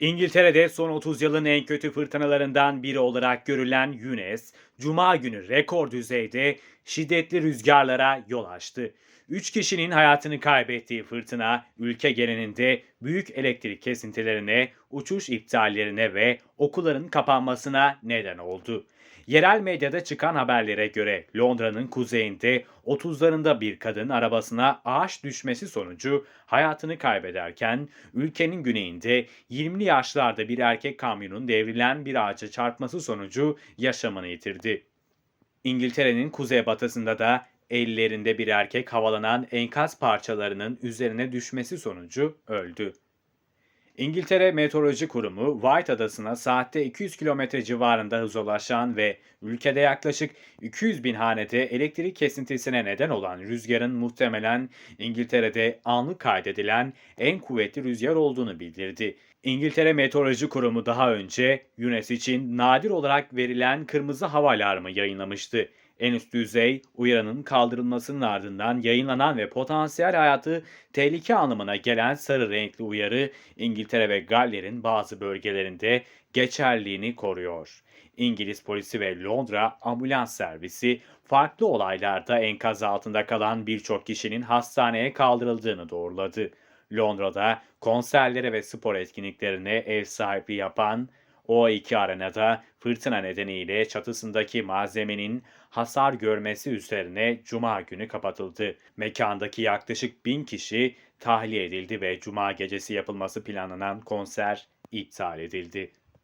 İngiltere'de son 30 yılın en kötü fırtınalarından biri olarak görülen Yunus, Cuma günü rekor düzeyde şiddetli rüzgarlara yol açtı. 3 kişinin hayatını kaybettiği fırtına, ülke genelinde büyük elektrik kesintilerine, uçuş iptallerine ve okulların kapanmasına neden oldu. Yerel medyada çıkan haberlere göre Londra'nın kuzeyinde 30'larında bir kadın arabasına ağaç düşmesi sonucu hayatını kaybederken ülkenin güneyinde 20'li yaşlarda bir erkek kamyonun devrilen bir ağaca çarpması sonucu yaşamını yitirdi. İngiltere'nin kuzeybatısında da ellerinde bir erkek havalanan enkaz parçalarının üzerine düşmesi sonucu öldü. İngiltere Meteoroloji Kurumu White Adası'na saatte 200 km civarında hıza ulaşan ve ülkede yaklaşık 200 bin hanede elektrik kesintisine neden olan rüzgarın muhtemelen İngiltere'de anlık kaydedilen en kuvvetli rüzgar olduğunu bildirdi. İngiltere Meteoroloji Kurumu daha önce Yunus için nadir olarak verilen kırmızı hava alarmı yayınlamıştı. En üst düzey uyarının kaldırılmasının ardından yayınlanan ve potansiyel hayatı tehlike anlamına gelen sarı renkli uyarı İngiltere ve Galler'in bazı bölgelerinde geçerliğini koruyor. İngiliz polisi ve Londra ambulans servisi farklı olaylarda enkaz altında kalan birçok kişinin hastaneye kaldırıldığını doğruladı. Londra'da konserlere ve spor etkinliklerine ev sahipliği yapan o2 arenada fırtına nedeniyle çatısındaki malzemenin hasar görmesi üzerine Cuma günü kapatıldı. Mekandaki yaklaşık bin kişi tahliye edildi ve Cuma gecesi yapılması planlanan konser iptal edildi.